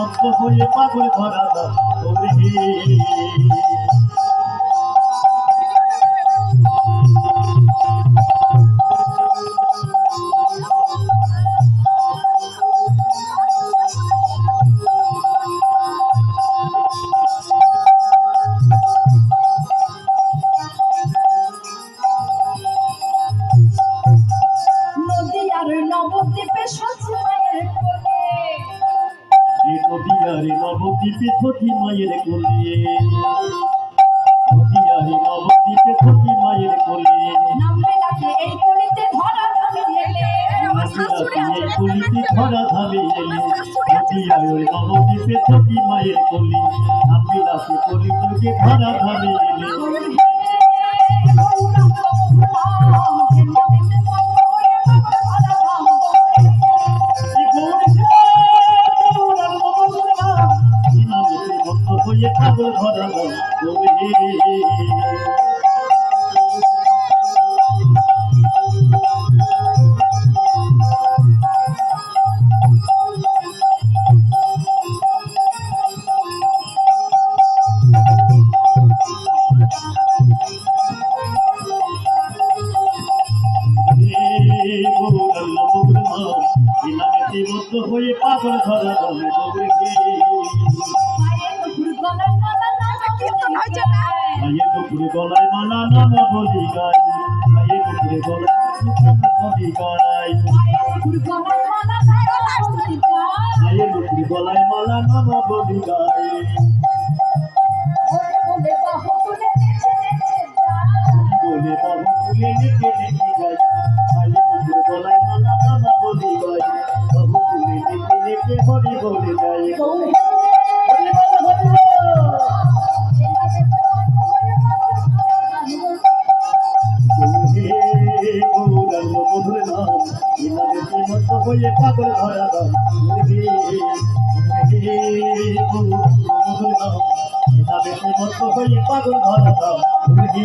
মত্ত হয়ে পাগল ধরা দাও নদিয়ারে নবদ্বীপে থকি মায়ের কোলে। নদিয়ারে নবদ্বীপে থকি মায়ের কোলে। এই কলিতে ধরা ধামে এলে? ওই নবদ্বীপে থকি মায়ের কোলে। নাবিলাসে কলি ধরা ধামে এলে। দাও গৌরী হয়ে পাগল ধরা দুপুরে গলায় মালা নামা বলি গাই মায়ের দুপুরে গলায় নামা বলি গাই মায়ের দুপুরে গলায় মালা নামা বলি গাই গৌরাঙ্গ মধুর নাম ইনাদের শ্রীমন্ত হয়ে পাগল ধরা দাম হে হে গৌরাঙ্গ মধুর নাম ইনাদের শ্রীমন্ত হয়ে পাগল ধরা দাম হে